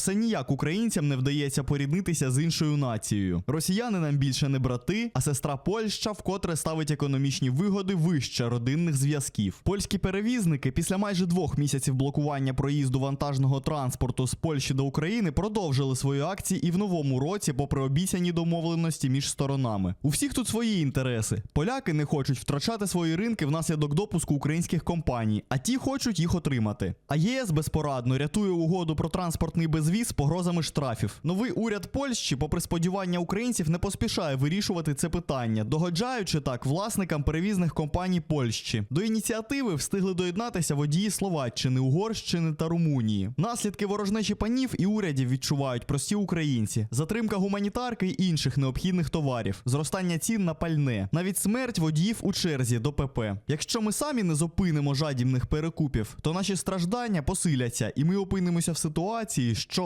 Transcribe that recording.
все ніяк українцям не вдається поріднитися з іншою нацією. Росіяни нам більше не брати, а сестра Польща вкотре ставить економічні вигоди вище родинних зв'язків. Польські перевізники після майже двох місяців блокування проїзду вантажного транспорту з Польщі до України продовжили свої акції і в новому році, попри обіцяні домовленості між сторонами. У всіх тут свої інтереси. Поляки не хочуть втрачати свої ринки внаслідок допуску українських компаній, а ті хочуть їх отримати. А ЄС безпорадно рятує угоду про транспортний безвіз погрозами штрафів. Новий уряд Польщі, попри сподівання українців, не поспішає вирішувати це питання, догоджаючи так власникам перевізних компаній Польщі. До ініціативи встигли доєднатися водії Словаччини, Угорщини та Румунії. Наслідки ворожнечі панів і урядів відчувають прості українці: затримка гуманітарки і інших необхідних товарів, зростання цін на пальне, навіть смерть водіїв у черзі до ПП. Якщо ми самі не зупинимо жадібних перекупів, то наші страждання посиляться, і ми опинимося в ситуації, що